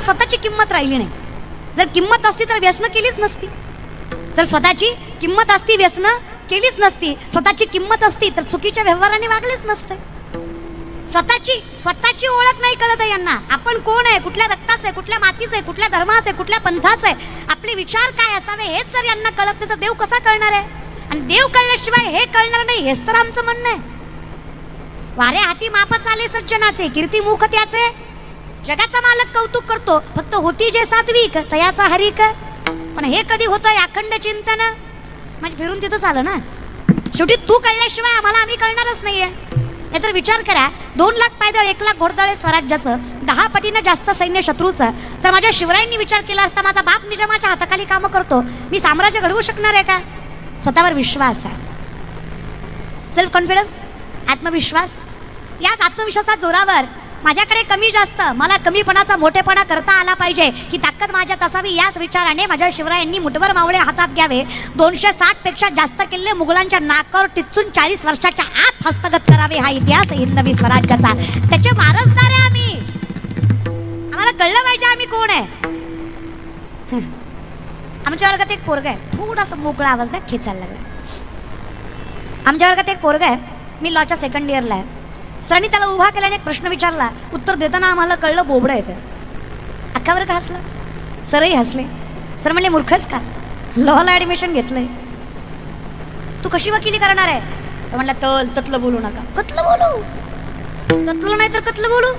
त्यांना स्वतःची किंमत राहिली नाही. जर किंमत असती तर व्यसनं केलीच नसती. जर स्वतःची किंमत असती व्यसनं केलीच नसती स्वतःची किंमत असती तर चुकीच्या व्यवहाराने वागलेच नसते. स्वतःची स्वतःची ओळख नाही कळत आहे यांना. आपण कोण आहे? कुठल्या रक्ताचं आहे? कुठल्या मातीचं आहे? कुठल्या धर्माचं आहे? कुठल्या पंथाचं आहे? आपले विचार काय असावे हेच जर यांना कळत नाही तर देव कसा कळणार आहे? आणि देव कळल्याशिवाय हे कळणार नाही हेच तर आमचं म्हणणं आहे. वारे हाती मापच आले सज्जनाचे कीर्ती मुख त्याचे. जगाचा मालक कौतुक करतो फक्त होती जे सात्विक तयाचा हरिक. पण हे कधी होतं अखंड चिंतन? म्हणजे फिरून तिथंच आलं ना? शेवटी तू कळल्याशिवाय आम्हाला आम्ही कळणारच नाहीये. नाहीतर विचार करा दोन लाख पायदळ एक लाख घोडदळे स्वराज्याचं दहा पटीनं जास्त सैन्य शत्रूचं. जर माझ्या शिवरायांनी विचार केला असता माझा बाप निजामाच्या हाताखाली कामं करतो मी साम्राज्य घडवू शकणार आहे का? स्वतःवर विश्वास आहे. सेल्फ कॉन्फिडन्स आत्मविश्वास? याच आत्मविश्वासा जोरावर माझ्याकडे कमी जास्त मला कमीपणाचा मोठेपणा करता आला पाहिजे. ही ताकद माझ्यात असावी याच विचाराने माझ्या शिवरायांनी मुठभर मावळे हातात घ्यावे. दोनशे साठपेक्षा जास्त किल्ले मुघलांच्या नाकावर टिचून चाळीस वर्षाच्या आत हस्तगत करावे हा इतिहास हिंदवी स्वराज्याचा. त्याचे वारसदार आहे आम्ही. आम्हाला कळलं पाहिजे आम्ही कोण आहे. आमच्या वर्गात एक पोरग आहे. थोडासा मोकळा आवाज द्या खेचायला लागला आमच्या वर्गात एक पोरग आहे. मी लॉच्या सेकंड इयरला आहे. सरांनी त्याला उभा केल्याने एक प्रश्न विचारला. उत्तर देताना आम्हाला कळलं बोबडं आहे ते. अख्खा वर्ग हसला? सरही हसले. सर म्हणले मूर्खच का? लॉला ॲडमिशन घेतलंय. तू कशी वकिली करणार आहे? तर म्हणला तल ततलं बोलू नका. कतलं बोलू? कतलं नाही तर कतलं बोलू?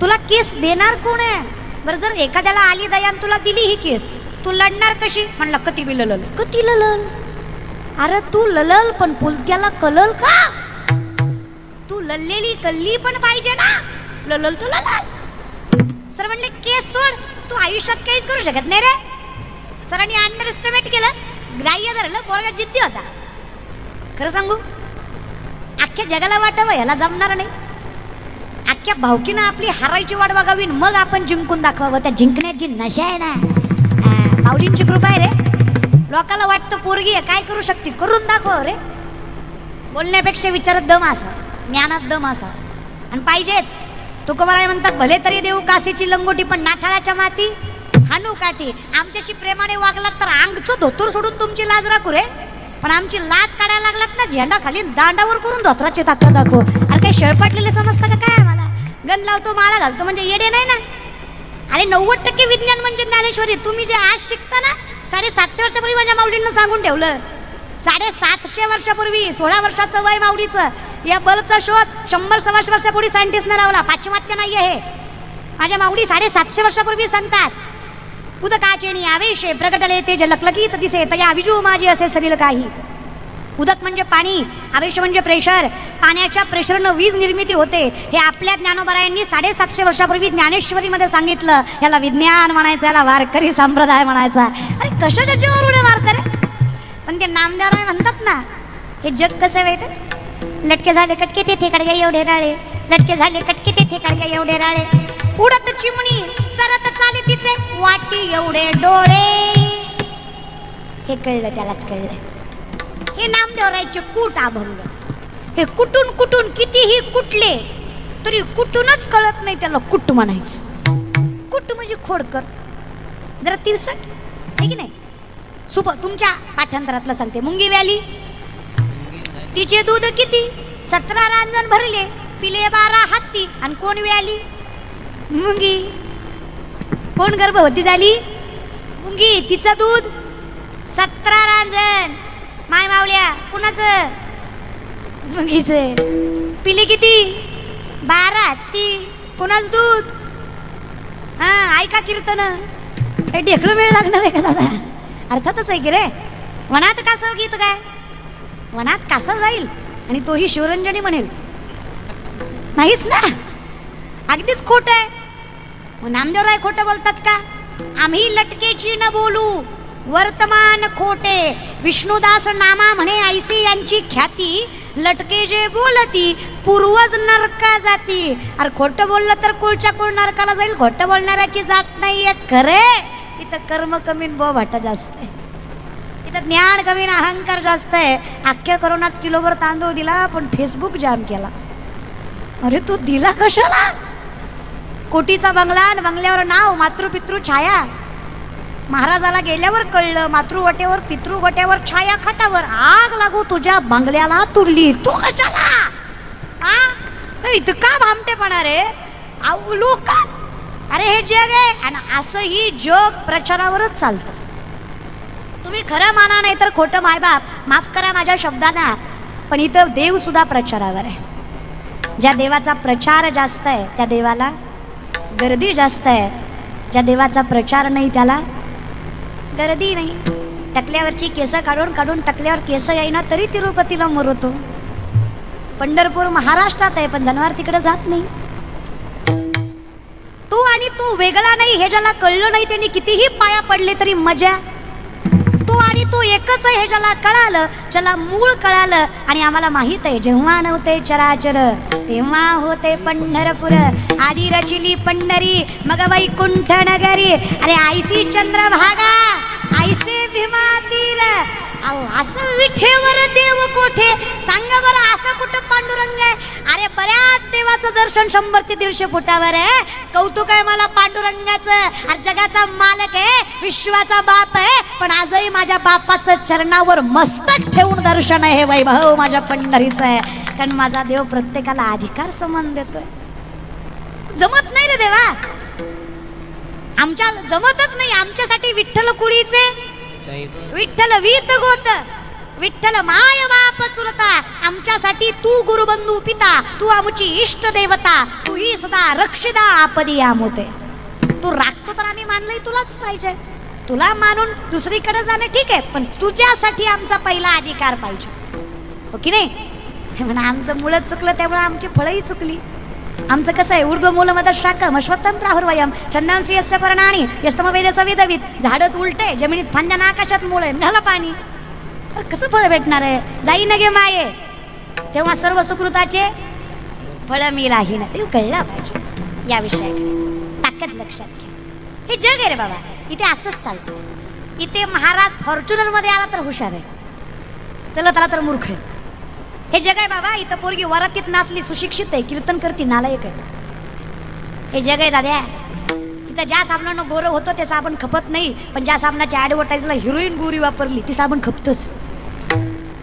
तुला केस देणार कोण आहे? बरं जर एखाद्याला आली दयान तुला दिली ही केस तू लढणार कशी? म्हणला कती बी ललल. कती ललल? अरे तू ललल पण पुलक्याला कलल का? तू लल्लेली कल्ली पण पाहिजे ना? ललल तू ललल. सर म्हणले केस सोड तू आयुष्यात काहीच करू शकत नाही रे. सरांनी अंडर एस्टिमेट केलं. ग्राह्य धरलं पोरगा जिद्दी होता. खरं सांगू अख्ख्या जगाला वाटावं ह्याला जमणार नाही. अख्ख्या भावकीनं आपली हारायची वाट बघावी मग आपण जिंकून दाखवावं त्या जिंकण्याची नशा आहे ना. हा, माऊलींची कृपा आहे रे. लोकाला वाटतं पोरगी आहे काय करू शकते? करून दाखव रे. बोलण्यापेक्षा विचारत दम असा ज्ञानात दम असा. आणि पाहिजेच. तुकोबाराय म्हणतात भले तरी देऊ कासीची लंगोटी पण नाठाळाच्या माती हानू काठी. आमच्याशी प्रेमाने वागलात तर अंगचं धोतूर सोडून तुमची लाज राखू रे. पण आमची लाज काढायला लागलात ना झेंडा खाली दांडावर करून धोत्राची ताकद दाखव. अरे काही शेळपाटलेले समजतं का काय आम्हाला? गण लावतो माळा घालतो म्हणजे येडे नाही ना? अरे नव्वद टक्के विज्ञान म्हणजे ज्ञानेश्वरी. तुम्ही जे आज शिकता ना साडेसातशे वर्षापूर्वी माझ्या माऊलींना सांगून ठेवलं. साडेसातशे वर्षापूर्वी सोळा वर्षाचं वय माऊलीचं. या बल्बचा शोध शंभर सव्वाशे वर्षापूर्वी सायंटिस्टने लावला. पाश्चिमात्य नाही आहे माझ्या माऊली साडेसातशे वर्षापूर्वी सांगतात. उदकाचे आवेशे प्रगटले ते लकलकीत दिसे तया विजू माझी असे सरील काही. उदक म्हणजे पाणी आवेश म्हणजे प्रेशर पाण्याच्या प्रेशरनं वीज निर्मिती होते. हे आपल्या ज्ञानोबरायांनी साडेसातशे वर्षापूर्वी ज्ञानेश्वरीमध्ये सांगितलं. याला विज्ञान म्हणायचं याला वारकरी संप्रदाय म्हणायचा. अरे कशाच्या जीवावर वारकरी पण ते नामदार म्हणतात ना. हे जग कसं आहे लटके झाले कटके तेथे कडगे एवढे राळे. लटके झाले कटके तेथे कडगे एवढे राळे. उडत चिमणी सरत चाले तिचे वाटी एवढे डोळे. हे कळलं त्यालाच कळलं. हे नामदेवरायचे कूट अभंग. हे कुठून कुठून कितीही कुटले तरी कुठूनच कळत नाही त्याला कुट म्हणायचं. कुट म्हणजे खोडकर. जरा तिरसट आहे की नाही? सुप तुमच्या पाठांतरातलं सांगते. मुंगी व्याली तिचे दूध किती? सतरा रांजण भरले पिले बारा हत्ती आणि कोण व्याली? मुंगी. कोण गर्भवती झाली? मुंगी तिचं दूध. सतरा रांजण. माय मावल्या कुणाचं? मुंगीचं. पिले किती? बारा हत्ती कोणाच दूध? हा ऐका कीर्तन. हे ढेकळं वेळ लागणार आहे का दादा? अर्थातच आहे की रे? तर का गीत काय वनात कासव जाईल आणि तोही शिवरंजनी म्हणेल. नाहीच ना? अगदीच खोट आहे. मग नामदेवराय खोटं बोलतात का? आम्ही लटकेची न बोलू. वर्तमान खोटे. विष्णुदास नामा म्हणे ऐसी यांची ख्याती. लटके जे बोलती पूर्वज नरका जाती. अरे खोटं बोललं तर कुळच्या कुळ नरकाला जाईल. खोटं बोलणाऱ्याची जात नाहीये खरे. इथं कर्म कमी बो भाटा जास्त आहे. तर ज्ञान कमी ना अहंकार जास्त आहे. अख्ख्या करोनात किलोभर तांदूळ दिला पण फेसबुक जाम केला. अरे तू दिला कशाला? कोटीचा बंगला आणि बंगल्यावर नाव मातृपितृ छाया. महाराजाला गेल्यावर कळलं मातृवटेवर पितृवट्यावर छाया खाटावर आग लागू तुझ्या बंगल्याला तुडली तू कशाला? आ? इतका भामटेपणा रे? अहो, लोक अरे हे जग आहे आणि असंही जग प्रचारावरच चालतं. तुम्ही खरं माना नाही तर खोटं मायबाप माफ करा माझ्या शब्दांना. पण इथं देवसुद्धा प्रचारावर आहे. ज्या देवाचा प्रचार जास्त आहे त्या देवाला गर्दी जास्त आहे. ज्या देवाचा प्रचार नाही त्याला गर्दी नाही. टकल्यावरची केसं काढून काढून टकल्यावर केसं येईना तरी तिरुपतीला मरवतो पंढरपूर महाराष्ट्रात आहे पण जनावर तिकडे जात नाही. तू आणि तू वेगळा नाही हे ज्याला कळलं नाही त्यांनी कितीही पाया पडले तरी मजा एकच आहे हे ज्याला कळालं ज्याला मूळ कळालं आणि आम्हाला माहीत आहे जेव्हा नव्हते चराचर तेव्हा होते पंढरपूर. आधी रचिली पंढरी मग वैकुंठ नगरी अरे आयसी चंद्रभागा आयसे भीमा तीर अहो असं विठेवर देव कोठे? सांगा बरं असं कुठं पांडुरंग? आहे अरे बऱ्याच देवाचं दर्शन शंभर ते दीडशे फुटावर आहे. कौतुक आहे मला पांडुरंगाचं. अरे जगाचा मालक आहे विश्वाचा बाप आहे पण आजही माझ्या बापाचं चरणावर मस्तक ठेवून दर्शन आहे हे वैभव माझ्या पंढरीचं आहे. कारण माझा देव प्रत्येकाला अधिकार समान देतोय. जमत नाही रे देवा. आमच्या जमतच नाही. आमच्यासाठी विठ्ठल कुळीचे. विठ्ठल वीत गोत विठ्ठल माय बाप चुलता आमच्यासाठी तू गुरुबंधू पिता तू आमची इष्ट देवता तू ही सदा रक्षिदा आपदी आमोते तू राखतो तर आम्ही मानलंय तुलाच पाहिजे. तुला मानून दुसरीकडे जाणं ठीक आहे पण तुझ्यासाठी आमचा पहिला अधिकार पाहिजे. हो की नाही? हे म्हणा आमचं मुळं चुकलं त्यामुळे आमची फळंही चुकली. आमचं कसं आहे उर्ध्व मूलमद शाखम अश्वत्तम प्राहुर्वयम छंदांसी यस्य पर्णाणी यस्तम वेदच वेदवित झाडच उलटे जमिनीत फांद्यान आकाशात मुळे घाला पाणी. कसं फळ भेटणार आहे? जाई नगे माये. तेव्हा सर्व सुकृताचे फळ मिळाही ना ते कळलं पाहिजे. या विषयाकडे ताकद लक्षात घ्या. हे जग आहे रे बाबा. इथे असंच चालतं. इथे महाराज फॉर्च्युनरमध्ये आला तर हुशार आहे. चलत आला तर मूर्ख आहे. हे जग आहे बाबा. इथं पोरगी वरातीत नाचली सुशिक्षित आहे कीर्तन करती नालायक आहे. हे जग आहे दाद्या. इथं ज्या साबणानं गोरं होतं ते साबण खपत नाही. पण ज्या साबणाच्या ॲडव्हर्टाईजला हिरोईन गोरी वापरली ती साबण खपतच.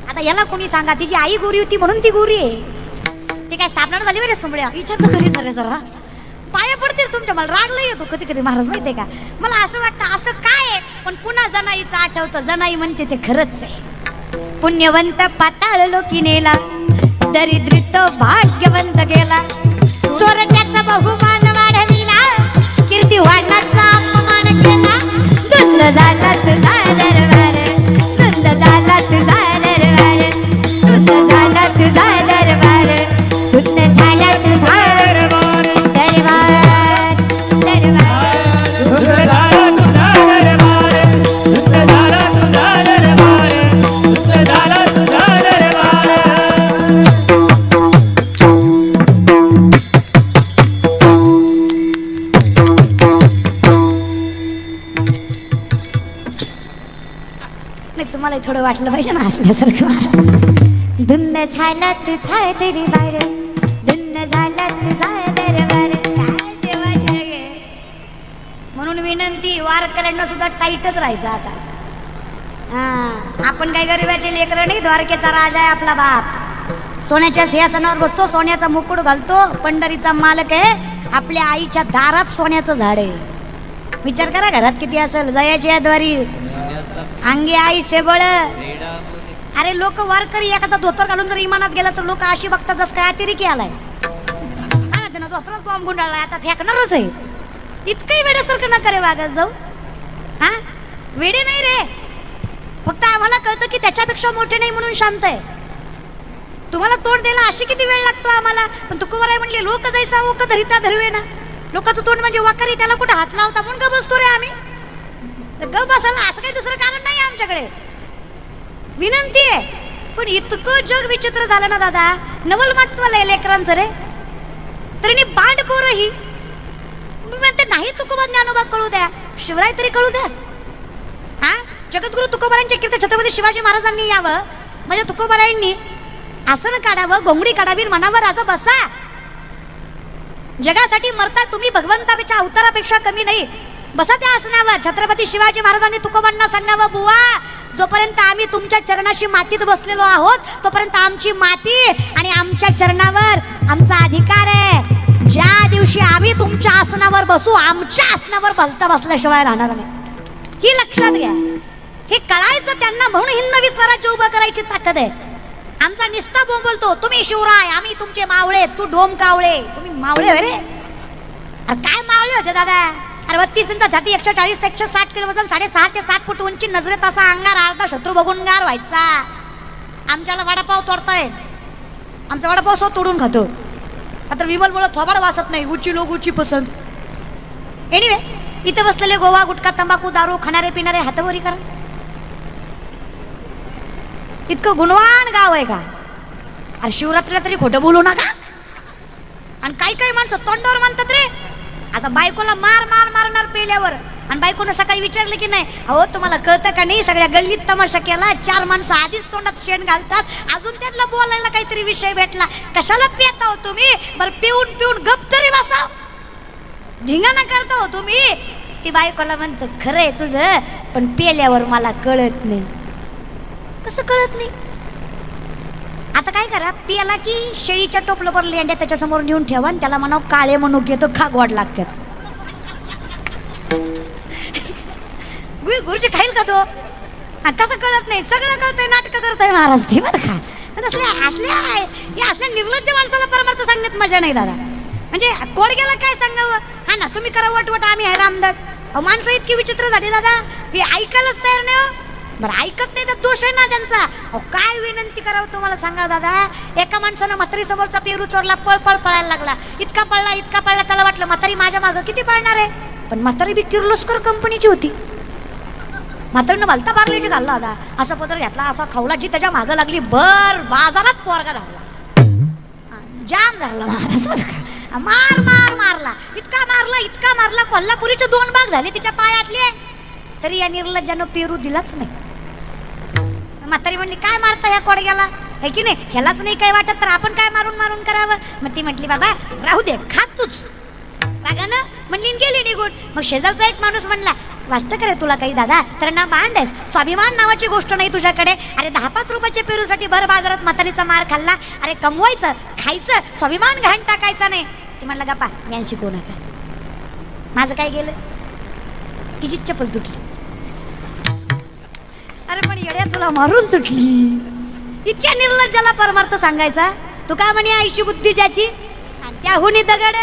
आता याला कोणी सांगा तिची आई गोरी होती म्हणून ती गोरी आहे. ते काय साबणानं झाली बरे समड्या विचारतो घरी सर जरा. पाया पडतील तुमच्या मला राग लई येतो कधी कधी महाराज माहितीये का? मला असं वाटतं असं काय पण पुन्हा जनाईचं आठवतं जनाई म्हणते ते खरंच आहे. पुण्यवंत पाताळ लोकी नेला दरिद्रित भाग्यवंत गेला. चोरट्याचा बहुमान कीर्ती अपमान केला. धुंद झाला तुझा दरबार धुंद झाला तुझा वाटलं पाहिजे ना असल्यासारखं धुंद झाला तुझा तरी बार धुंद झाला तुझा दरबार. काय देवाचे म्हणून विनंती वारकऱ्यांना सुद्धा टाईटच राहायचं आता. हां आपण काय गरिबाचे लेकरं नाही द्वारकेचा राजा आहे आपला बाप. सोन्याच्या सिंहासनावर बसतो सोन्याचा मुकुट घालतो पंढरीचा मालक आहे. आपल्या आईच्या दारात सोन्याचं झाड आहे. विचार करा घरात किती असेल जयाची द्वारी. अंगी आई सेबळ अरे लोक वारकरी एखादा धोतर घालून जर इमानात गेला तर लोक अशी बघतात जस काय अतिरेकी आलाय. धोतरात बॉम्ब गुंडाळलाय आता फेकणारच आहे. इतकंही वेड्यासारखं न करे वागत जाऊ. हा? वेडे नाही रे. फक्त आम्हाला कळतं की त्याच्यापेक्षा मोठे नाही म्हणून शांत आहे. तुम्हाला तोंड द्यायला अशी किती वेळ लागतो आम्हाला? पण तुकोबाराय म्हणले लोक जैसा ओक धरिता धरवे ना लोकांचं तोंड म्हणजे वाकारी त्याला कुठं हात लावता? म्हणून ग बसतो रे आम्ही. ग बसायला असं काही दुसरं कारण नाही आमच्याकडे. विनंती आहे. पण इतकं जग विचित्र झालं ना दादा. नवल महत्वाला लेकरांचं रे. तरी बांड पोरही मी म्हणते नाही तुकोबा ज्ञानोबा कळू द्या. शिवराय तरी कळू द्या. हा? जगद्गुरु तुकोबारांच्या कीर्त छत्रपती शिवाजी महाराजांनी यावं. म्हणजे तुकोबारायांनी आसन काढावं गोंगडी काढावी आणि मनावर राजा बसा. जगासाठी मरता तुम्ही भगवंतापेक्षा अवतारापेक्षा कमी नाही. बसा त्या आसनावर. छत्रपती शिवाजी महाराजांनी तुकोबांना सांगावं बुवा जोपर्यंत आम्ही तुमच्या चरणाशी मातीत बसलेलो आहोत तोपर्यंत आमची माती आणि आमच्या चरणावर आमचा अधिकार आहे. ज्या दिवशी आम्ही तुमच्या आसनावर बसू आमच्या आसनावर भलता बसल्याशिवाय राहणार नाही. ही लक्षात घ्या. हे कळायचं त्यांना म्हणून हिंदवी स्वराज्य उभं करायची ताकद आहे. आमचा निस्ता बोलतो तुम्ही शिवराय आम्ही तुमचे मावळे तू डोम कावळे. तुम्ही मावळे रे? अरे काय मावळे होते दादा? अरे इंच छाती एकशे चाळीस ते एकशे साठ किलो वजन साडेसहा ते सात फूट उंची नजरेत असा अंगार अर्धा शत्रू बघून गार व्हायचा. आमच्याला वडापाव तोडताय. आमचा वडापाव सो तोडून खातो. आता विमल बोलत थोबाड वासत नाही. उची लोक उची पसंत. एनिवे इथे बसलेले गोवा गुटखा तंबाखू दारू खाणारे पिणारे हातवरी करा. इतकं गुणवान गाव आहे का? अरे शिवरात्रीला तरी खोटं बोलू नका. आणि काही काही माणसं तोंडावर म्हणतात रे. आता बायकोला मार मार मारणार पेल्यावर. आणि बायकोनं सकाळी विचारलं की नाही अहो तुम्हाला कळतं का नाही? सगळ्या गल्लीत तमाशा केला. चार माणसं आधीच तोंडात शेण घालतात. अजून त्यांना बोलायला काहीतरी विषय भेटला. कशाला पिता हो तुम्ही? बरं पिऊन पिऊन गप तरी बसा. धिंगाणा करता हो तुम्ही. ती बायकोला म्हणतात खरं आहे तुझं पण पेल्यावर मला कळत नाही. कसं कळत नाही? आता काय करा पियाला की शेळीच्या टोपलं लेंड्या त्याच्यासमोर नेऊन ठेवा आणि त्याला म्हणाव काळे म्हणून घेतो खा लागतात. गुरुजी खाईल का तो? कसं कळत नाही सगळं कळतंय नाटकं करतोय महाराज ते बरं का. पण असले असल्या या असल्या निर्लज्ज माणसाला परमार्थ सांगण्यात मजा नाही दादा. म्हणजे कोडग्याला काय सांगावं? हा ना तुम्ही करा वटवट आम्ही आहे रामदट अहो माणसं इतकी विचित्र झाली दादा. हे ऐकायलाच तयार नाही हो. बरं ऐकत नाही तर दोष आहे ना त्यांचा. अहो काय विनंती करावं तुम्हाला सांगा दादा? एका माणसानं म्हातारी समोरचा पेरू चोरला पळ पळ पळायला लागला. इतका पळला इतका पळला त्याला वाटलं म्हातारी माझ्या मागं किती पळणार आहे? पण म्हातारी बी किर्लोस्कर कंपनीची होती. म्हातारीनं भलता बारलीची घालला होता. असा पदर घातला असा खवला जी त्याच्या मागं लागली बर बाजारात पोरगा धावला जाम धरला महाराज बरं का? मार मार मारला. इतका मारला इतका मारला कोल्हापुरीचे दोन भाग झाले तिच्या पायातले. तरी या निर्लज्जानं पेरू दिलाच नाही. म्हातारी म्हणली काय मारता ह्या कोडग्याला? है की नाही? ह्यालाच नाही काय वाटत तर आपण काय मारून मारून करावं? मग ती म्हटली बाबा राहू दे खात तूच. रागानं म्हणली गेली निघून. मग शेजारचा एक माणूस म्हणला वाचतं करे तुला काही दादा? तर ना मांड आहेस. स्वाभिमान नावाची गोष्ट नाही तुझ्याकडे. अरे दहा पाच रुपयाच्या पेरूसाठी भर बाजारात म्हातारीचा मार खाल्ला. अरे कमवायचं खायचं स्वाभिमान घाण टाकायचा नाही. ती म्हणलं गप्पा ज्ञान कोण नका माझं काय गेलं? तिची चप्पल तुटली. अरे पण येड्या तुला मारून तुटली. इतक्या निर्लज्जाला परमार्थ सांगायचा? तू का म्हणे आईची बुद्धी ज्याची? आणि दगड.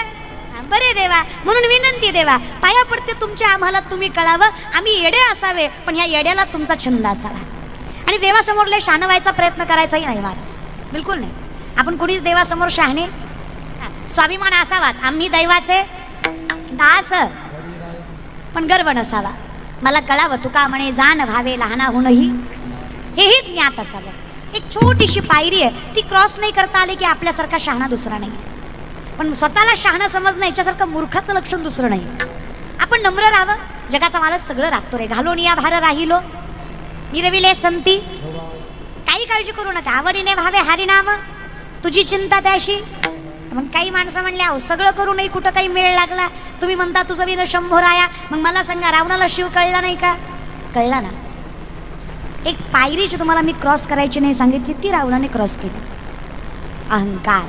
बरे देवा. म्हणून विनंती देवा. पाया पडते तुमच्या आम्हाला तुम्ही कळावं. आम्ही येडे असावे पण ह्या येड्याला तुमचा छंद असावा. आणि देवासमोर लय शहाणं व्हायचा प्रयत्न करायचाही नाही महाराज. बिलकुल नाही. आपण कुणीच देवासमोर शहाणे? स्वाभिमान असावाच. आम्ही दैवाचे दास. पण गर्व नसावा. मला कळावं तुका म्हणे जाण व्हावे लहानाहूनही. हेही ज्ञात असावं. एक छोटीशी पायरी आहे. ती क्रॉस नाही करता आली की आपल्यासारखा शहाणा दुसरा नाही. पण स्वतःला शहाणा समजणं याच्यासारखं मूर्खाचं लक्षण दुसरं नाही. आपण नम्र राहावं. जगाचा मालच सगळं राखतो रे. घालून या भार राहिलो. निरविले संती. काही काळजी करू नका. आवडीने व्हावे हारी तुझी चिंता त्याशी. मग काही माणसं म्हणले अहो सगळं करू नाही कुठं काही मेळ लागला? तुम्ही म्हणता तुझं विन शंभर आया. मग मला सांगा रावणाला शिव कळला नाही का? कळला ना. एक पायरीची तुम्हाला मी क्रॉस करायची नाही सांगितली ती रावणाने क्रॉस केली. अहंकार.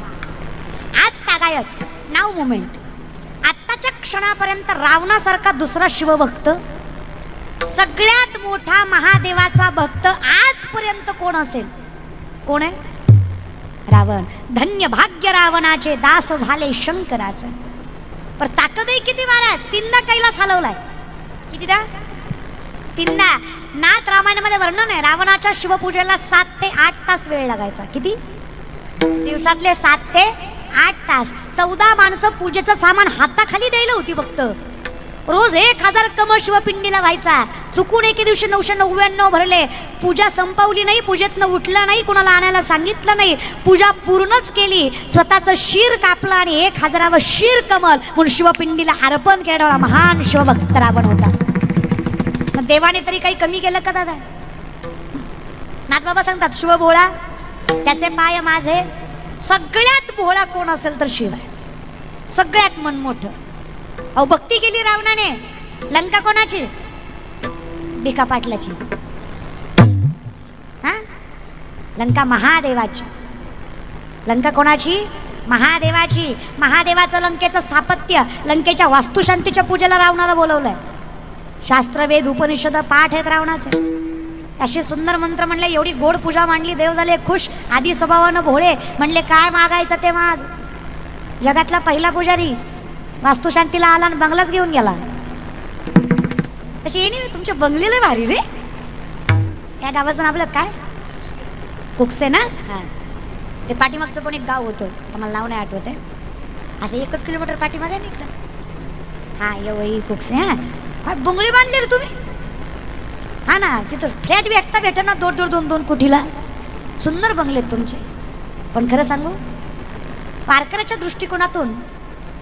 आज तागायत. नाव मुमेंट आत्ताच्या क्षणापर्यंत रावणासारखा दुसरा शिवभक्त. सगळ्यात मोठा महादेवाचा भक्त आजपर्यंत कोण असेल? कोण आहे? रावण धन्य भाग्य रावणाचे दास झाले शंकराचं. पर ताकदही किती महाराज? तीनदा कैलास हलवलाय. कितीदा तीनदा. नाथ रामायणामध्ये वर्णन आहे रावणाच्या शिवपूजेला सात ते आठ तास वेळ लागायचा. किती? दिवसातले सात ते आठ तास. चौदा माणसं पूजेचं सामान हाताखाली द्यायला होती फक्त. रोज एक हजार कम शिवपिंडीला व्हायचा. चुकून एके दिवशी नऊशे नव्याण्णव भरले. पूजा संपवली नाही पूजेतनं उठलं नाही कुणाला आणायला सांगितलं नाही. पूजा पूर्णच केली. स्वतःचं शिर कापलं आणि एक हजारावं शिर कमल म्हणून शिवपिंडीला अर्पण केलेला महान शिवभक्त रावण होता. मग देवाने तरी काही कमी केलं का दादा? नाथबाबा सांगतात शिव भोळा त्याचे पाय माझे. सगळ्यात भोळा कोण असेल तर शिव आहे. सगळ्यात मन मोठं. अहो भक्ती केली रावणाने. लंका कोणाची? भिका पाटलाची. हा? लंका महादेवाची. लंका कोणाची? महादेवाची. महादेवाचं लंकेचं स्थापत्य लंकेच्या वास्तुशांतीच्या पूजेला रावणाला बोलवलंय. शास्त्रवेद उपनिषद पाठ आहेत रावणाचे. असे सुंदर मंत्र म्हणले एवढी गोड पूजा मांडली देव झाले खुश आधी स्वभावानं भोळे म्हणले काय मागायचं ते माग? जगातला पहिला पुजारी वास्तुशांतीला आला आणि बंगलाच घेऊन गेला. तशी येणे तुमच्या बंगलेलं भारी रे. या गावाचं आपलं काय? कुकसे ना? हां. ते पाठीमागचं पण एक गाव होतं. तर मला नाव नाही आठवत आहे? असं एकच किलोमीटर पाठीमागे आहे ना हां येवई कुकसे हां. हा बंगले बांधली रे तुम्ही. हा ना तिथं फ्लॅट भेटता भेटा ना दोन दोन दोन दोन कोटीला सुंदर बंगले आहेत तुमचे. पण खरं सांगू वारकऱ्याच्या दृष्टिकोनातून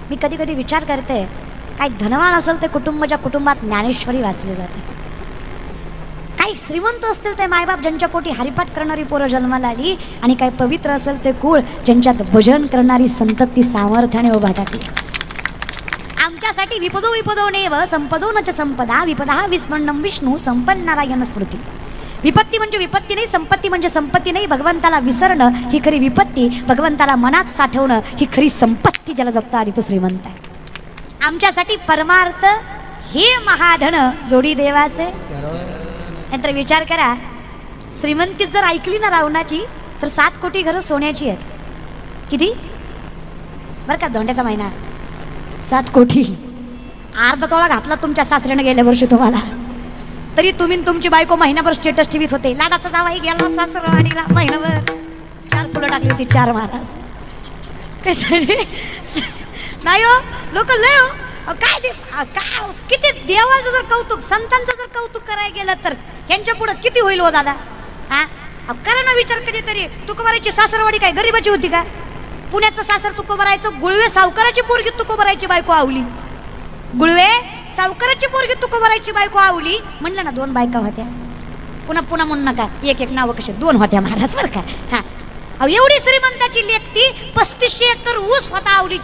मी कधी कधी विचार करते काही धनवान असेल ते कुटुंबाच्या कुटुंबात ज्ञानेश्वरी वाचली जाते. काही श्रीमंत असतील ते मायबाप ज्यांच्या पोटी हरिपाठ करणारी पोरं जन्माला आली आणि काही पवित्र असेल ते कुळ ज्यांच्यात भजन करणारी संतती सामर्थ्याने उभा टाकली. आमच्यासाठी विपदो विपदो नेव संपदो नच संपदा विपदा विस्मरणम विष्णू संपन्नारायण स्मृती. विपत्ती म्हणजे विपत्ती नाही संपत्ती म्हणजे संपत्ती नाही. भगवंताला विसरणं ही खरी विपत्ती. भगवंताला मनात साठवणं ही खरी संपत्ती ज्याला जपता आली तो श्रीमंत आहे. आमच्यासाठी परमार्थ हे महाधन जोडी देवाचे. नंतर विचार करा श्रीमंतीत जर ऐकली ना रावणाची तर सात कोटी घरं सोन्याची आहेत. किती? बरं का धोंड्याचा महिना. सात कोटी. अर्धा तोळा घातला तुमच्या सासऱ्यानं गेल्या वर्षी तुम्हाला. तरी तुम्ही तुमची बायको महिनाभर स्टेटस ठेवीत होते. लाडाचा जावाई गेला सासरा आणि महिनाभर. चार फुलं टाकली होती चार महाराज कसं नाही हो लोक लय हो. अहो, काय दे काय हो? किती देवाचं जर कौतुक संतांचं जर कौतुक करायला गेलं तर यांच्या पुढं किती होईल हो दादा? हा? करा ना विचार कधीतरी. तुकोबाराची सासरवाडी काय गरीबाची होती का? पुण्याचं सासर तुकोबारायचं गुळवे सावकाराची पोरगी तुकोबारायची बायको आवली. गुळवे? सावकाराची पोरगी तुकोबारायची बायको आवली. म्हणलं ना दोन बायका होत्या. पुन्हा पुन्हा म्हणू नका. एक एक नावं कसे दोन होत्या महाराज बरं का? हा. अहो एवढी श्रीमंताची लेखती पस्तीसशे एकर ऊस होता आवलीची.